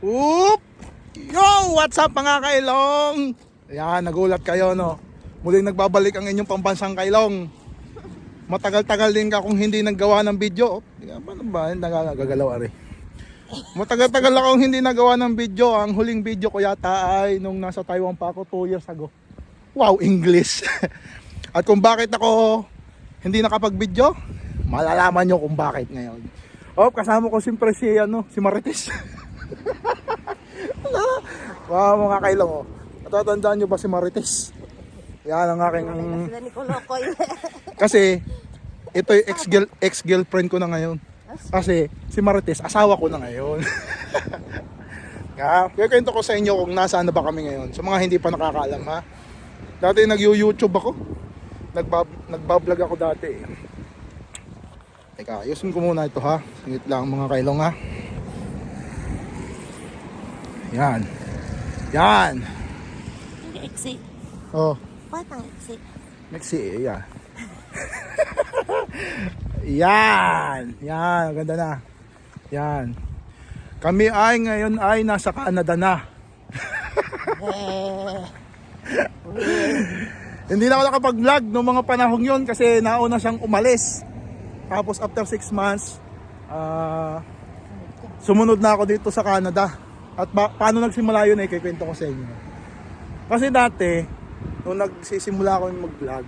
Oop! Yo! What's up mga kailong? Ayan, nagulat kayo no. Muling nagbabalik ang inyong pambansang kailong. Matagal-tagal din ka kung hindi naggawa ng video. Ba ba? Nagagalaw ari. Matagal-tagal akong hindi nagawa ng video. Ang huling video ko yata ay nung nasa Taiwan pa ako 2 years ago. Wow, English. At kung bakit ako hindi nakapag-video, malalaman nyo kung bakit ngayon. Oh, kasama ko siyempre si, ano, si Marites. wow, mga kailong. Oh. Natatandaan nyo ba si Marites? Yan ang aking... Sila ni Kolokoy. Kasi, ito yung ex-girl, ex-girlfriend ko na ngayon. Kasi, si Marites, asawa ko na ngayon. Kaya, kaya kwento ko sa inyo kung nasaan na ba kami ngayon. Sa mga hindi pa nakakaalam ha. Dati nag-YouTube ako. Nagbab nagbablog ako dati. Teka, ayusin ko muna ito ha. Singit lang mga kailong ha. Yan. Yan. Hindi exit. Oh, Ba't ang exit? next eh, yan. yan. Yan, ganda na. Yan. Kami ay ngayon ay nasa Canada na. Hindi na ako nakapag-vlog noong mga panahong yon kasi nauna siyang umalis. Tapos after 6 months, ah, sumunod na ako dito sa Canada. At ba- paano nagsimula yun eh, kikwento ko sa inyo. Kasi dati, nung nagsisimula ako yung mag-vlog,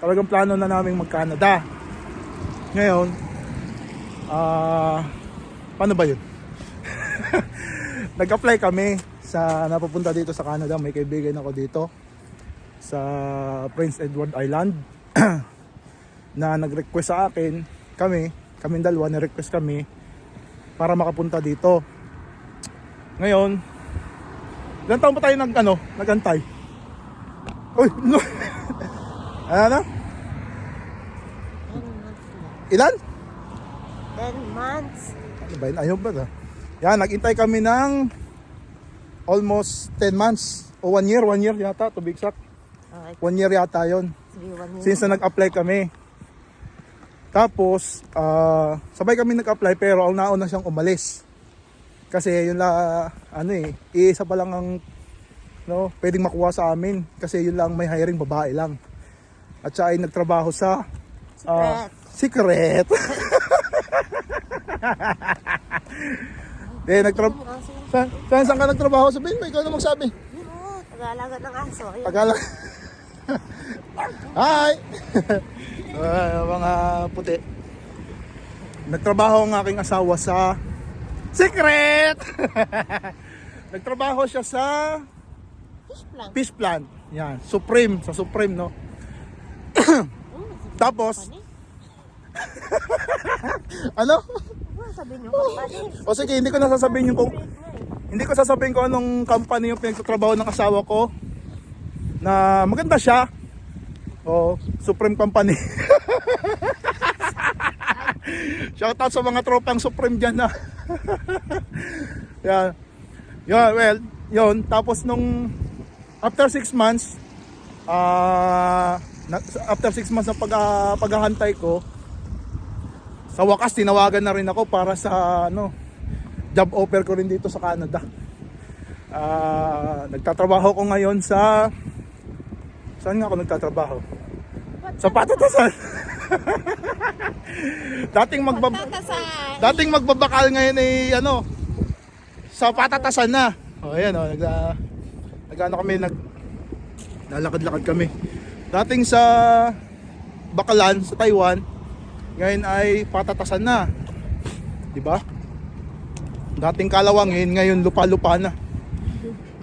talagang plano na namin mag-Canada. Ngayon, ah, paano ba yun? Nag-apply kami sa napupunta dito sa Canada. May kaibigan ako dito sa Prince Edward Island na nag-request sa akin kami, kami dalawa na-request kami para makapunta dito. Ngayon, ilang taon pa tayo nag ano, nagantay? Uy, no. ano na? 10 months na. Ilan? 10 months. Ano ba yun? Ayaw ba na? Yan, nagintay kami ng almost 10 months o 1 year, 1 year yata to be exact. Okay. 1 year yata yon. Since na nag-apply kami. Tapos, ah, sabay kami nag-apply pero ang nauna siyang umalis. Kasi yun la, ano eh, isa pa lang ang no, pwedeng makuha sa amin. Kasi yun lang may hiring babae lang. At siya ay nagtrabaho sa ah, secret. Eh, nagtra Ang aso. saan, saan, ka nagtrabaho? Sabihin mo, ikaw na magsabi. Yun o, tagalaga ng aso. Tagalog. Hi! Ah, mga puti. Nagtrabaho ang aking asawa sa Secret! Nagtrabaho siya sa Fish plant. Fish Plant. Yan, Supreme, sa Supreme, no? Tapos, ano? Ano sabihin nyo? Kapatid. O sige, hindi ko na sasabihin yung kung hindi ko sasabihin kung anong company yung pinagtatrabaho ng asawa ko na maganda siya. O, Supreme Company. Shoutout sa mga tropang Supreme dyan na. Yan. Yan, well, yun. Tapos nung after 6 months, na- after 6 months ng pag, ah, paghahantay ko, sa wakas tinawagan na rin ako para sa ano job offer ko rin dito sa Canada. Ah, nagtatrabaho ko ngayon sa Saan nga ako nagtatrabaho? Sa patatasan. dating magbab Tatasan. dating magbabakal ngayon ay ano sa patatasan na. Oh, ayan oh, nag nagano kami nag lalakad-lakad kami. Dating sa Bakalan sa Taiwan, ngayon ay patatasan na. 'Di ba? Dating kalawangin, ngayon lupa-lupa na.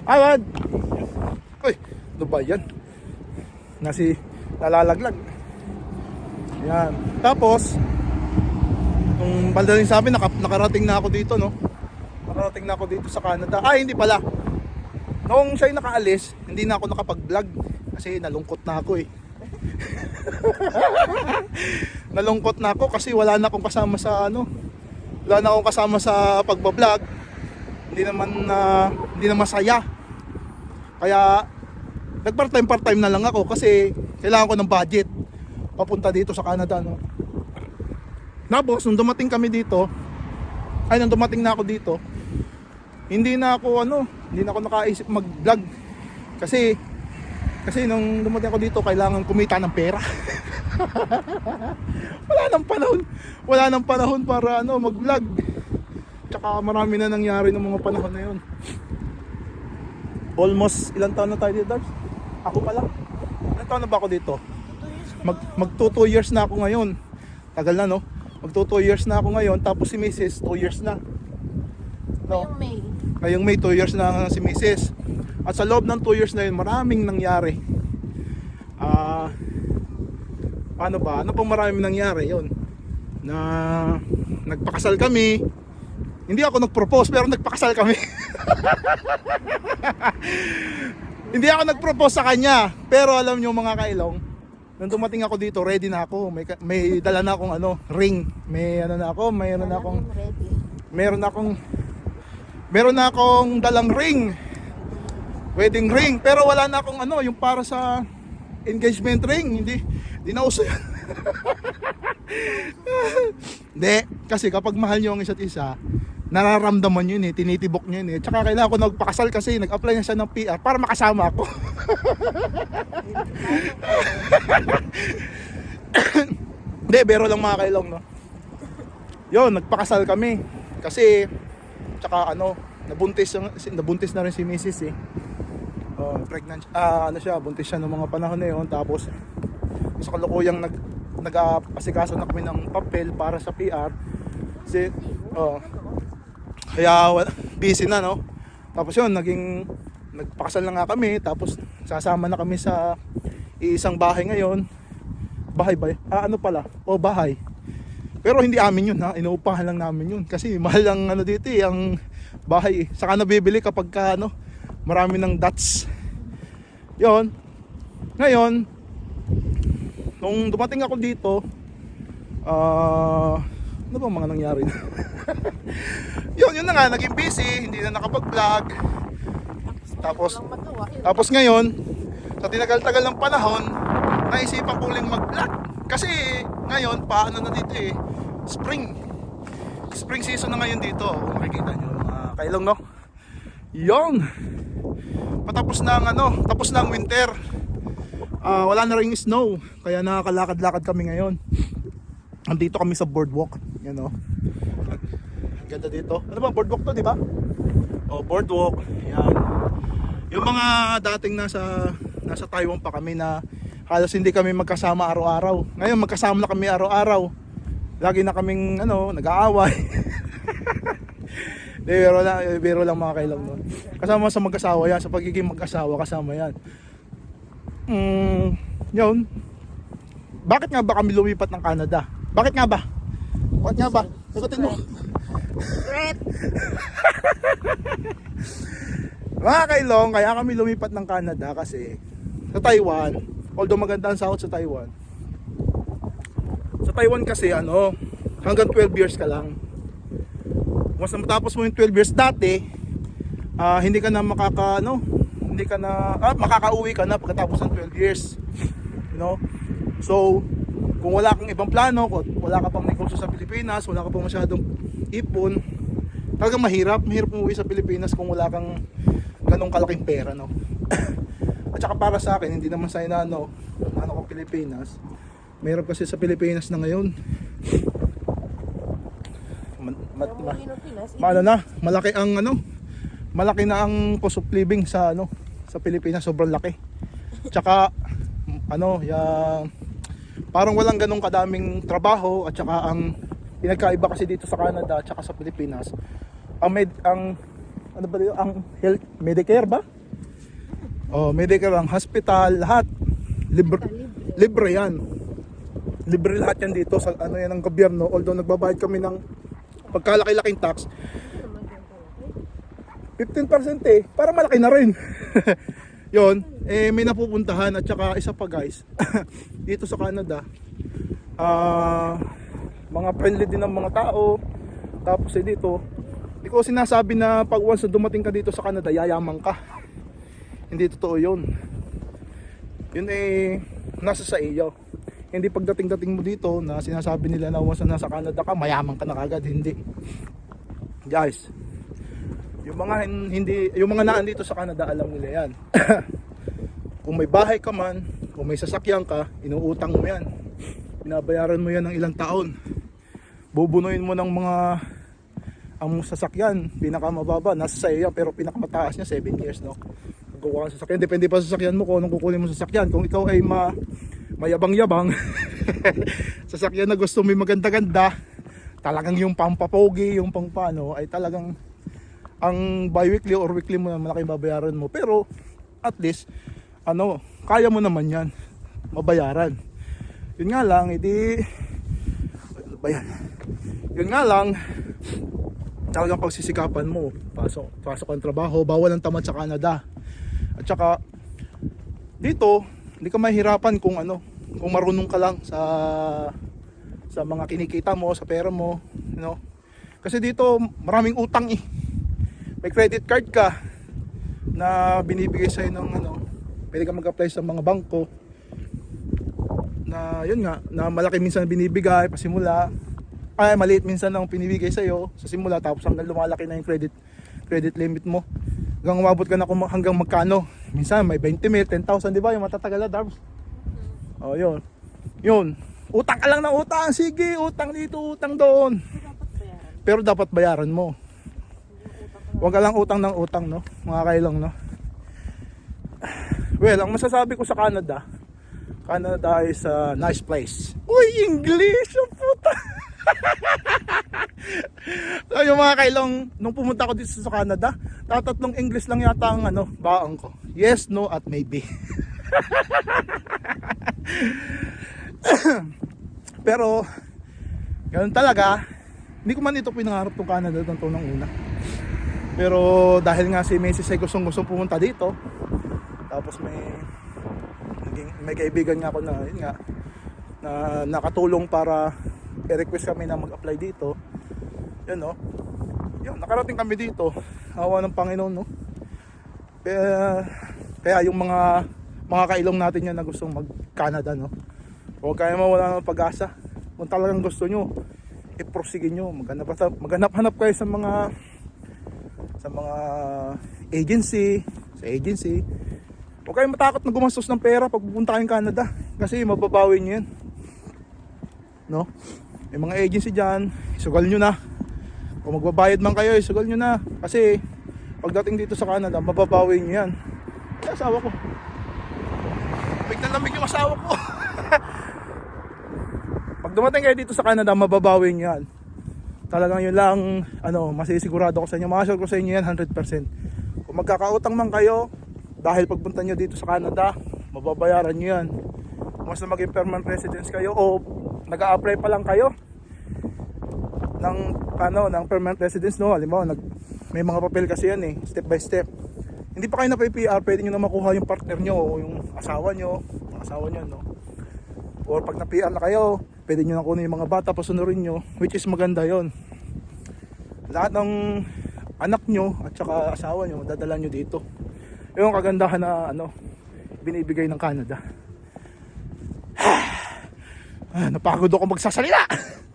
Awad. Uy, ano ba yan? Nasi nalalaglag. Yan. Tapos, nung baldaling sabi, naka, nakarating na ako dito, no? Nakarating na ako dito sa Canada. Ah, hindi pala. Noong siya'y nakaalis, hindi na ako nakapag-vlog. Kasi nalungkot na ako eh. nalungkot na ako kasi wala na akong kasama sa ano. Wala na akong kasama sa pagbablog. Hindi naman na hindi na masaya. Kaya nag part time part time na lang ako kasi kailangan ko ng budget papunta dito sa Canada no. Tapos nung dumating kami dito ay nung dumating na ako dito hindi na ako ano, hindi na ako nakaisip mag-vlog. Kasi kasi nung dumating ako dito, kailangan kumita ng pera. wala nang panahon. Wala nang panahon para ano, mag-vlog. Tsaka marami na nangyari ng mga panahon na yun. Almost ilang taon na tayo dito, Darbs? Ako pa lang. Ilang taon na ba ako dito? Mag, mag 2 years na ako ngayon. Tagal na no? Mag 2 years na ako ngayon. Tapos si Mrs. 2 years na. No? Ngayong May. Ngayong May 2 years na si Mrs. At sa loob ng 2 years na yun, maraming nangyari. Ah, paano ba? Ano pang maraming nangyari yun? Na nagpakasal kami. Hindi ako nag-propose pero nagpakasal kami. Hindi ako nag-propose sa kanya. Pero alam nyo mga kailong, nung dumating ako dito, ready na ako. May, may dala na akong ano, ring. May ano na ako, mayroon na akong meron akong meron na akong dalang ring. Wedding ring. Pero wala na akong ano yung para sa engagement ring. Hindi hindi na uso yan hindi kasi kapag mahal nyo ang isa't isa nararamdaman yun eh tinitibok nyo yun eh. Tsaka kailangan ko nagpakasal kasi nag-apply na siya ng PR para makasama ako hindi bero lang mga kailong no yun, nagpakasal kami. Kasi, tsaka ano, nabuntis, nabuntis na rin si Mrs. eh. Oh, pregnant, ah, ano siya, buntis siya ng mga panahon na yun. Tapos, sa kalukuyang nag, nag-asikaso na kami ng papel para sa PR. Kasi, oh, kaya busy na, no? Tapos yun, naging, nagpakasal na nga kami. Tapos, sasama na kami sa isang bahay ngayon. Bahay ba? Ah, ano pala? O, bahay. Pero hindi amin yun ha, inuupahan lang namin yun. Kasi mahal ang ano dito eh, ang bahay eh. Saka nabibili kapag ka, ano, marami ng dots. Yon. Ngayon, nung dumating ako dito, ah, ano ba mga nangyari? yun, yun na nga, naging busy, hindi na nakapag-vlog. Tapos, tapos ngayon, sa tinagal-tagal ng panahon, naisipan ko uling mag-vlog. Kasi ngayon, paano na dito eh, spring. Spring season na ngayon dito, kung makikita nyo mga kailong no. Yon. Patapos na ang ano, tapos na ang winter. Ah, wala na ring snow, kaya nakakalakad-lakad kami ngayon. Andito kami sa boardwalk, yan oh. Ganda dito. Ano ba boardwalk to, di ba? Oh, boardwalk. Yan. Yung mga dating nasa nasa Taiwan pa kami na halos hindi kami magkasama araw-araw. Ngayon magkasama na kami araw-araw. Lagi na kaming ano, nag-aaway. Biro lang, biro lang mga kailang nun. Kasama sa mag-asawa yan, sa pagiging mag-asawa kasama yan. Mm, yun. Bakit nga ba kami lumipat ng Canada? Bakit nga ba? Bakit nga ba? Sagutin mo. Secret. Mga kailong, kaya kami lumipat ng Canada kasi sa Taiwan, although maganda ang sahod sa Taiwan, sa Taiwan kasi ano, hanggang 12 years ka lang. Once na matapos mo yung 12 years dati, ah, hindi ka na makaka, ano, hindi ka na, ah, makakauwi ka na pagkatapos ng 12 years. You know? So, kung wala kang ibang plano, kung wala ka pang negosyo sa Pilipinas, wala ka pang masyadong ipon, talagang mahirap, mahirap umuwi sa Pilipinas kung wala kang ganong kalaking pera, no? At saka para sa akin, hindi naman sa inano, ano ko Pilipinas, mahirap kasi sa Pilipinas na ngayon. Ma, ma, ma, maano na, malaki ang ano, malaki na ang cost of living sa ano, sa Pilipinas, sobrang laki. Tsaka ano, yung parang walang ganong kadaming trabaho at saka ang pinagkaiba kasi dito sa Canada at sa Pilipinas, ang med, ang ano ba yun, ang health Medicare ba? Oh, Medicare ang hospital, lahat libre, libre yan. Libre lahat yan dito sa ano yan ng gobyerno. Although nagbabayad kami ng pagkalaki-laking tax, 15% eh, para malaki na rin. Yon, eh may napupuntahan at saka isa pa guys, dito sa Canada, ah mga friendly din ng mga tao. Tapos eh dito, hindi ko sinasabi na pag once na dumating ka dito sa Canada, yayaman ka. Hindi totoo yun. Yun eh, nasa sa iyo. Hindi pagdating-dating mo dito na sinasabi nila na once na nasa Canada ka, mayaman ka na kagad. Hindi. Guys, Yung mga hin- hindi yung mga naan dito sa Canada alam nila yan. kung may bahay ka man, kung may sasakyan ka, inuutang mo yan. Binabayaran mo yan ng ilang taon. Bubunuin mo ng mga ang sasakyan, pinakamababa, nasa sa iyo yan, pero pinakamataas niya 7 years, no? Kukuha ka ng sasakyan, depende pa sa sasakyan mo kung anong kukunin mo sa sasakyan. Kung ikaw ay ma mayabang-yabang, sasakyan na gusto yung maganda-ganda, talagang yung pampapogi, yung pangpano, ay talagang ang bi-weekly or weekly mo na malaki babayaran mo. Pero, at least, ano, kaya mo naman yan, mabayaran. Yun nga lang, edi, ano ba yan? Yun nga lang, talagang pagsisikapan mo, pasok, pasok ang trabaho, bawal ang tamad sa Canada. At saka, dito, hindi ka mahirapan kung ano, kung marunong ka lang sa sa mga kinikita mo, sa pera mo, you know. Kasi dito, maraming utang eh. May credit card ka na binibigay sa'yo ng ano, pwede ka mag-apply sa mga bangko na yun nga, na malaki minsan binibigay pasimula. Ay maliit minsan ang pinibigay sa iyo sa simula tapos hanggang lumalaki na yung credit credit limit mo. Hanggang umabot ka na kung hanggang magkano? Minsan may 20 mil 10,000 di ba? Yung matatagal na darbs? Oh yun. Yun. Utang ka lang ng utang. Sige utang dito utang doon. Pero dapat bayaran. Mo. Huwag ka lang utang ng utang no? Mga kailang no? Well ang masasabi ko sa Canada Canada is a nice place uy English ang puta so yung mga kailong, nung pumunta ko dito sa Canada, tatatlong English lang yata ang ano, baang ko. Yes, no, at maybe. Pero, ganun talaga, hindi ko man ito pinangarap tong Canada ng tunang una. Pero dahil nga si Macy's ay gustong gustong pumunta dito, tapos may naging, may kaibigan nga ako na, yun nga, na nakatulong para i-request kami na mag-apply dito. Yun no. Yun, nakarating kami dito. Awa ng Panginoon no. Kaya, kaya yung mga mga kailong natin yan na gustong mag-Canada no. Huwag kayo mawala ng pag-asa. Kung talagang gusto nyo, i-prosigin nyo. Maghanap, maghanap-hanap kayo sa mga sa mga agency, sa agency. Huwag kayong matakot na gumastos ng pera pag pupunta kayong Canada. Kasi mababawi nyo yan. No? May mga agency dyan, isugal nyo na. Kung magbabayad man kayo, isugal nyo na. Kasi pagdating dito sa Canada, mababawi nyo yan. Kaya asawa ko. Lamig na lamig yung asawa ko. Pag dumating kayo dito sa Canada, mababawi nyo yan. Talagang yun lang, ano, masisigurado ko sa inyo. Makasure ko sa inyo yan 100%. Kung magkakautang man kayo, dahil pagpunta nyo dito sa Canada, mababayaran nyo yan. Mas na maging permanent residence kayo o nag apply pa lang kayo ng ano ng permanent residence no? Halimbawa nag may mga papel kasi yan eh step by step. Hindi pa kayo na PR pwede nyo na makuha yung partner nyo o yung asawa nyo yung asawa nyo no? Or pag na PR na kayo pwede nyo na kunin yung mga bata pasunurin nyo which is maganda yon lahat ng anak nyo at saka asawa nyo dadala nyo dito yung kagandahan na ano binibigay ng Canada Ah, napagod ako magsasalita.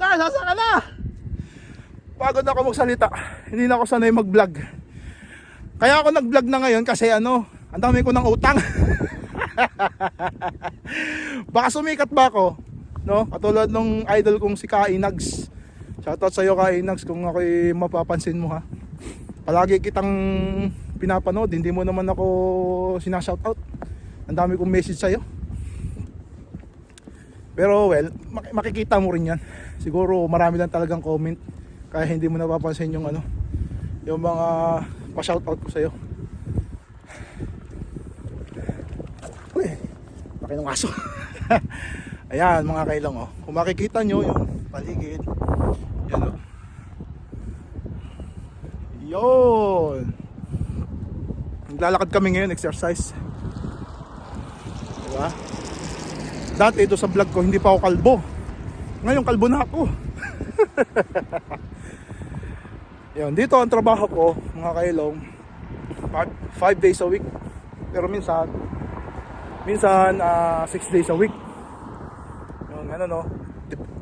Ah, sasa ka na. Pagod ako magsalita. Hindi na ako sanay mag-vlog. Kaya ako nag-vlog na ngayon kasi ano, ang dami ko ng utang. Baka sumikat ba ako? No? Katulad nung idol kong si Kainags. Shoutout sa iyo Kainags kung ako'y mapapansin mo ha. Palagi kitang pinapanood, hindi mo naman ako sinashoutout. Ang dami kong message sa iyo. Pero well, mak- makikita mo rin yan. Siguro marami lang talagang comment kaya hindi mo napapansin yung ano, yung mga pa-shoutout ko sa'yo. Uy, laki ng aso. Ayan mga kailang oh. Kung makikita nyo yung paligid, yan oh. Yun. Naglalakad kami ngayon, exercise. Diba? Dati ito sa vlog ko, hindi pa ako kalbo. Ngayon, kalbo na ako. Yun, dito ang trabaho ko, mga kailong, 5 days a week. Pero minsan, minsan 6 days a week. Yun, ano no.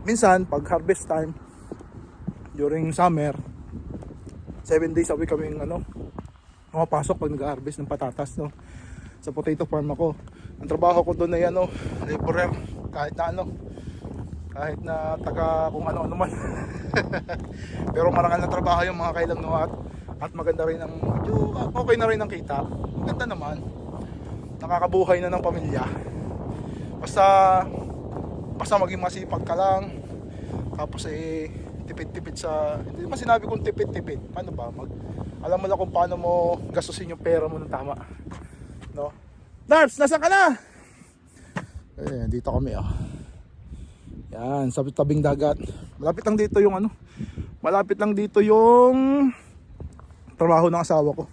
Minsan, pag harvest time, during summer, 7 days a week kaming ano, pumapasok pag nag-harvest ng patatas no. Sa potato farm ako. Ang trabaho ko doon ay ano, laborer kahit na ano, kahit na taga kung ano-ano man. Pero marangal na trabaho yung mga kailang no at, at maganda rin ang okay na rin ang kita. Maganda naman. Nakakabuhay na ng pamilya. Basta basta maging masipag ka lang. Tapos eh tipid-tipid sa hindi naman sinabi kong tipid-tipid. Paano ba? Mag, alam mo lang kung paano mo gastusin yung pera mo ng tama. No? Darbs, nasa ka na? Eh, dito kami oh. Yan, sa tabing dagat. Malapit lang dito yung ano. Malapit lang dito yung trabaho ng asawa ko.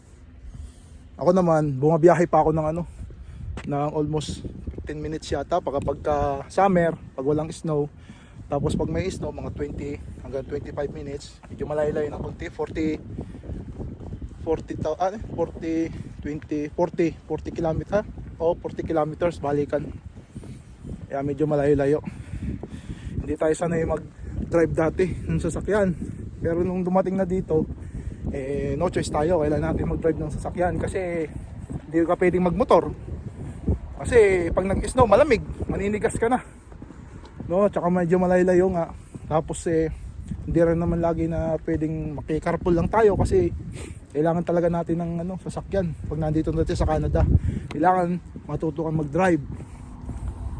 Ako naman, bumabiyahe pa ako ng ano, ng almost 15 minutes yata pag pagka summer, pag walang snow. Tapos pag may snow, mga 20 hanggang 25 minutes. Medyo malayo-layo ng konti, 40 40 ta- ah, 40 20 40 40 kilometer o 40 kilometers balikan. Kaya medyo malayo-layo. Hindi tayo sanay mag-drive dati ng sasakyan. Pero nung dumating na dito, eh, no choice tayo. Kailangan natin mag-drive ng sasakyan kasi hindi ka pwedeng magmotor. Kasi pag nag-snow, malamig. Maninigas ka na. No, tsaka medyo malayo-layo nga. Tapos eh, hindi rin naman lagi na pwedeng makikarpool lang tayo kasi kailangan talaga natin ng ano, sasakyan pag nandito natin sa Canada. Kailangan matuto kang mag-drive.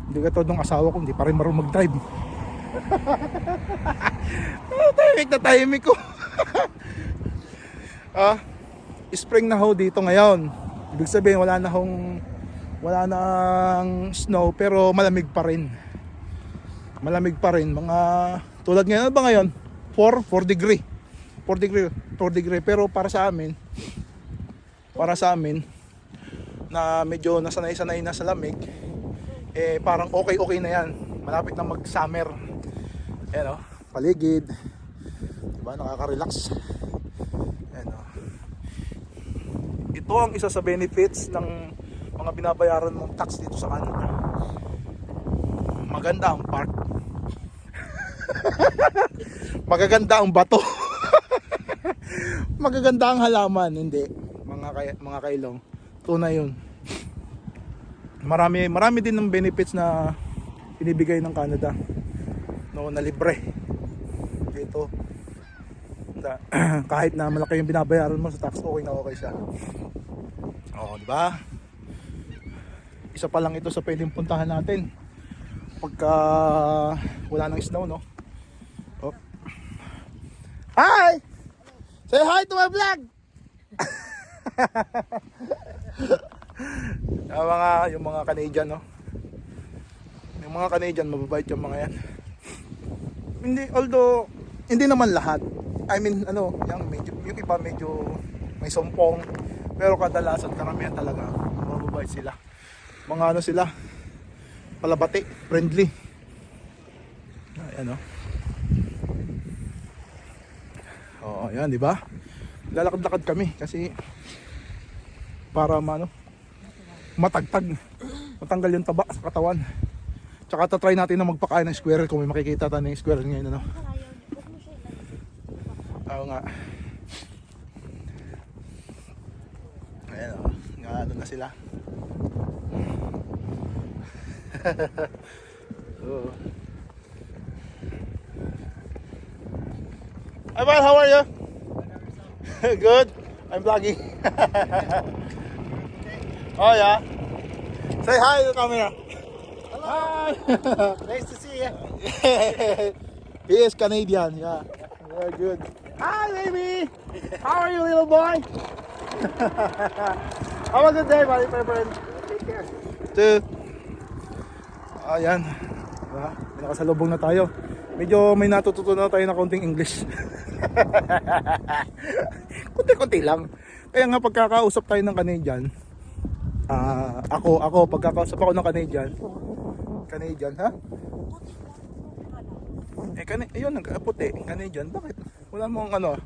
Hindi ka to asawa ko, hindi pa rin marunong mag-drive. ah, tahimik na tahimik ko. ah, spring na ho dito ngayon. Ibig sabihin wala na hong wala nang snow pero malamig pa rin. Malamig pa rin. Mga tulad ngayon, ano ba ngayon? 4, 4 degree. 4 degree, 4 degree. Pero para sa amin, para sa amin, na medyo nasanay-sanay na sa lamig, eh parang okay-okay na yan. Malapit na mag-summer. Ayan o, paligid. Diba, nakaka-relax. Ayan o. Ito ang isa sa benefits ng mga binabayaran mong tax dito sa Canada. Maganda ang park. Magaganda ang bato. Magaganda ang halaman, hindi. Mga kay, mga kailong. Tunay 'yun. Marami marami din ng benefits na binibigay ng Canada. No, na libre. Dito. Na, kahit na malaki yung binabayaran mo sa tax, okay na okay siya. Oo, di ba? Isa pa lang ito sa pwedeng puntahan natin pagka wala nang snow, no? Hi! Say hi to my vlog! yung mga, yung mga Canadian, no? Yung mga Canadian, mababait yung mga yan. Hindi, although, hindi naman lahat. I mean, ano, yung, medyo, yung iba medyo may sumpong. Pero kadalasan, karamihan talaga, mababait sila. Mga ano sila, palabati, friendly. Ayan o. Oo, yan, di ba? Lalakad-lakad kami kasi para maano matagtag matanggal yung taba sa katawan. Tsaka tatry natin na magpakain ng squirrel kung may makikita tayo ng squirrel ngayon ano? Oo nga. Ayan o nga na sila. Oo. Hi, Val, how are you? Good. I'm vlogging. oh, yeah. Say hi to the camera. Hi. Nice to see you. he is Canadian, yeah. Very good. Hi, baby. How are you, little boy? Have a good day, buddy, my friend. Take care. Two. Ayan. Diba? Nakasalubong na tayo. Medyo may natututunan na tayo na konting English. Kunti-kunti lang. Kaya nga pagkakausap tayo ng Canadian, ah ako, ako, pagkakausap ako ng Canadian, Canadian, ha? Eh, kani, ayun, nag puti, Canadian, bakit? Wala mong ano,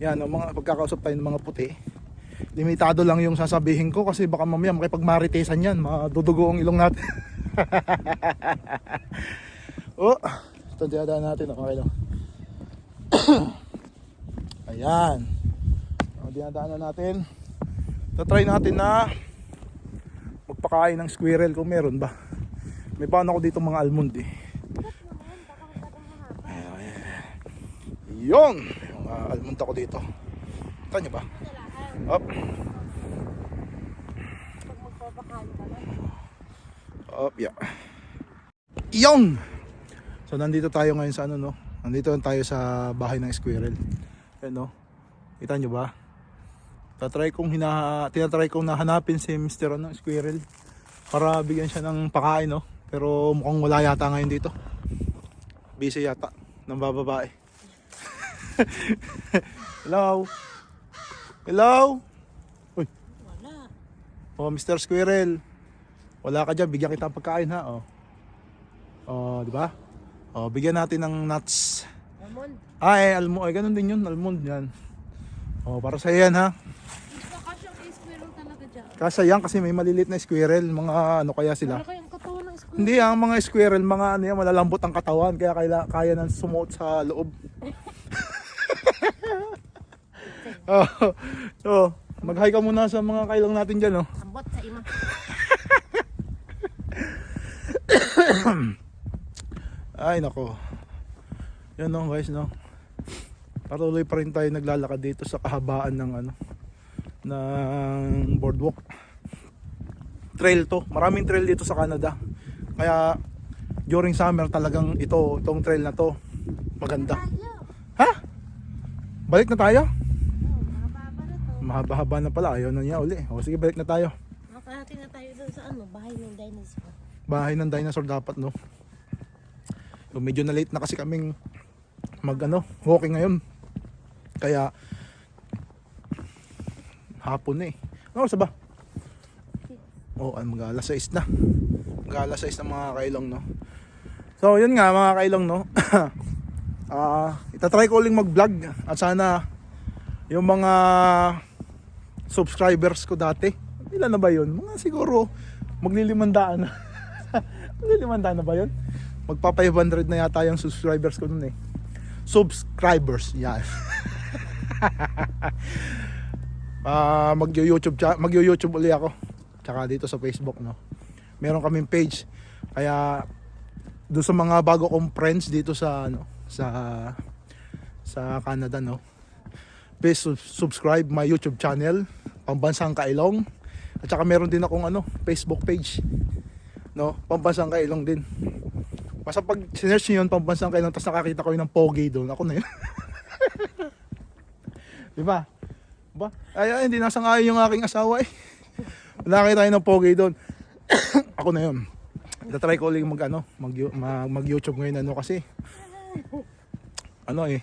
yan, ang mga pagkakausap tayo ng mga puti, limitado lang yung sasabihin ko kasi baka mamaya makipagmaritesan yan, madudugo ang ilong natin. oh, ito dinadaan natin, okay lang. Ayan. Ang dinadaanan natin. Tatry natin na magpakain ng squirrel kung meron ba. May paano ako dito mga almond eh. Yun! Yung uh, almond ako dito. Kita nyo ba? Up. Up, yeah. Yung! So nandito tayo ngayon sa ano no? Nandito tayo sa bahay ng squirrel. Ayan no? Kita nyo ba? Tatry kong hina tinatry kong nahanapin si Mr. ano, Squirrel para bigyan siya ng pakain no. Pero mukhang wala yata ngayon dito. Busy yata ng bababae. Hello. Hello. Uy. Wala. Oh, Mr. Squirrel. Wala ka diyan, bigyan kita ng pagkain ha. Oh. Oh, di ba? Oh, bigyan natin ng nuts. Almond. Ah, eh, almond. Ay, ganun din yun. Almond yan. Oh, para sa yan ha. Gusto ka siyang squirrel talaga dyan. Kasi yan kasi may maliliit na squirrel, mga ano kaya sila. Ano katawan ng squirrel? Hindi, ang mga squirrel, mga ano yan, malalambot ang katawan, kaya kaya, kaya nang sumuot sa loob. oh, oh, mag-hi ka muna sa mga kailang natin dyan, oh. Ambot sa ima. Ay, nako. Yan no, guys, no. Patuloy pa rin tayo naglalakad dito sa kahabaan ng ano, ng boardwalk. Trail to. Maraming trail dito sa Canada. Kaya during summer talagang ito, itong trail na to maganda. Ha? Balik na tayo? Mahaba na to. Mahaba-haba na pala, ayaw na niya uli. O sige, balik na tayo. Makarating na tayo doon sa ano, bahay ng dinosaur. Bahay ng dinosaur dapat, no? So, medyo na late na kasi kaming mag ano, walking ngayon. Kaya hapon na eh. Ano oras ba? Oh, ano mag alas 6 na. Mag alas 6 na mga kailong, no? So, yun nga mga kailong, no? Ah, itatry ko uling mag-vlog at sana yung mga subscribers ko dati. Ilan na ba yun? Mga siguro maglilimandaan na. maglilimandaan na ba yun? Magpa 500 na yata yung subscribers ko nun eh. Subscribers, yan. Ah, magyo-YouTube magyo-YouTube uli ako. Tsaka dito sa Facebook, no. Meron kaming page. Kaya doon sa mga bago kong friends dito sa ano, sa sa Canada, no. Please sub- subscribe my YouTube channel, Pambansang Kailong. At saka meron din akong ano, Facebook page. No, Pambansang Kailong din. Basta pag sinearch nyo yun, Pambansang Kailong, tapos nakakita ko yun ng pogi doon, ako na yun. Di ba? Ba? Ay, ay, hindi nasa ngayon yung aking asawa eh. Nakakita tayo ng pogi doon. ako na yun. Tatry ko ulit mag ano, mag, mag, mag YouTube ngayon ano kasi. Ano eh.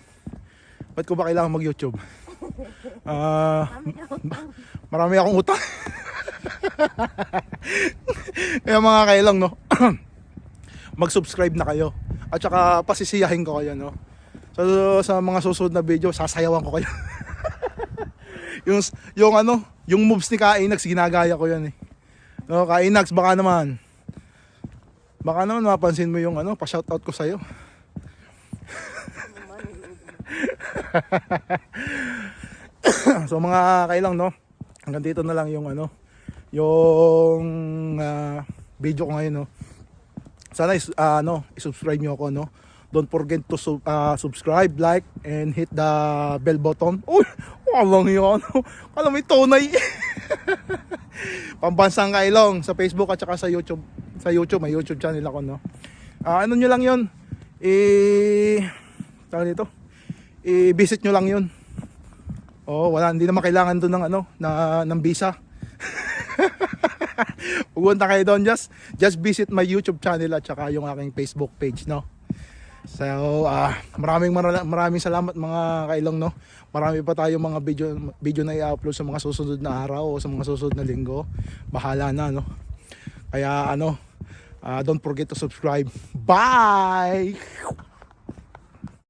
Ba't ko ba kailangan mag YouTube? Ah, Kami na marami akong utang. Kaya mga kailang no. Mag-subscribe na kayo. At saka pasisiyahin ko kayo no. So, sa mga susunod na video, sasayawan ko kayo. yung yung ano, yung moves ni Kainax ginagaya ko 'yan eh. No, Kainax baka naman. Baka naman mapansin mo yung ano, pa-shoutout ko sa iyo. so mga kailang no, hanggang dito na lang yung ano, yung ah, video ko ngayon no. Sana is, ah, ano, i-subscribe niyo ako no. Don't forget to sub- ah, subscribe, like, and hit the bell button. Uy, walang yun. Alam mo, tunay. Pambansang Kailong sa Facebook at saka sa YouTube. Sa YouTube, may YouTube channel ako, no. Ah, ano nyo lang yun? I... Tawag dito? I-visit nyo lang yun. Oo, wala, hindi naman kailangan doon ng ano, na, ng visa. Pupunta kayo doon, just, just visit my YouTube channel at saka yung aking Facebook page, no? So, ah maraming mara- maraming salamat mga kailong, no? Marami pa tayong mga video, video na i-upload sa mga susunod na araw o sa mga susunod na linggo. Bahala na, no? Kaya, ano, ah, don't forget to subscribe. Bye!